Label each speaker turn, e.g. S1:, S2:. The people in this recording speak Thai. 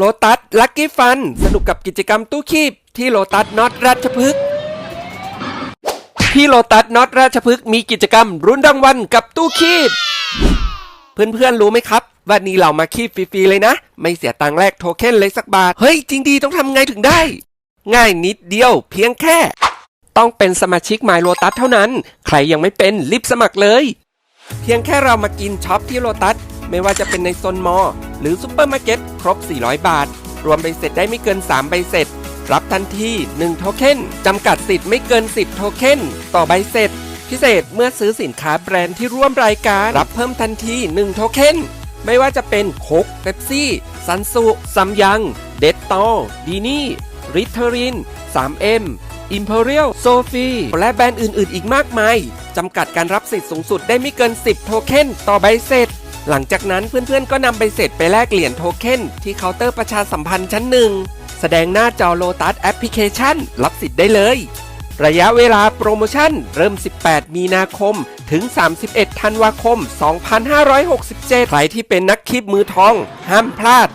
S1: โลตัสลั c กี้ฟัน สนุกกับกิจกรรมตู้คีบ ที่โลตัสน็อตราชพฤกษ์ที่โลตัสน็อตราชพฤกษ์มีกิจกรรมรุนรางวัลกับตู้คีบ เพื่อนๆรู้ไหมครับ ว่านี่เรามาคีบฟรีๆเลยนะ ไม่เสียตังค์แรกโทเค็นเลยสักบาท เฮ้ย จริงดีต้องทำไงถึงได้ ง่ายนิดเดียว เพียงแค่ ต้องเป็นสมาชิก My Lotus เท่านั้น ใครยังไม่เป็นรีบสมัครเลย เพียงแค่เรามากินช็อปที่โลตัสไม่ว่าจะเป็นในโซนมอ หรือซูเปอร์มาร์เก็ตครบ 400 บาท รวมใบเสร็จได้ไม่เกิน 3 ใบเสร็จ รับทันที 1 โทเค็นจำกัดสิทธิ์ไม่เกิน 10 โทเค็นต่อใบเสร็จ พิเศษเมื่อซื้อสินค้าแบรนด์ที่ร่วมรายการ รับเพิ่มทันที 1 โทเค็นไม่ว่าจะเป็นโคกเ e ปซี่ ซันซุซัมยัง เดตตอดีนี่ริทเทอริน 3M Imperial s o f i และแบรนด์อื่น ๆ อีกมากมาย จำกัดการรับสิทธิ์สูงสุดได้ไม่เกิน 10 โทเค็นต่อใบเสร็จ หลังจากนั้นเพื่อนๆก็นำไปเสร็จไปแลกเหรียญโทเค็นที่เคาน์เตอร์ประชาสัมพันธ์ชั้นหนึ่งแสดงหน้าจอโลตัสแอปพลิเคชัน รับสิทธิ์ได้เลย ระยะเวลาโปรโมชั่นเริ่ม 18 มีนาคม ถึง 31 ธันวาคม 2567 ใครที่เป็นนักคลิปมือทอง ห้ามพลาด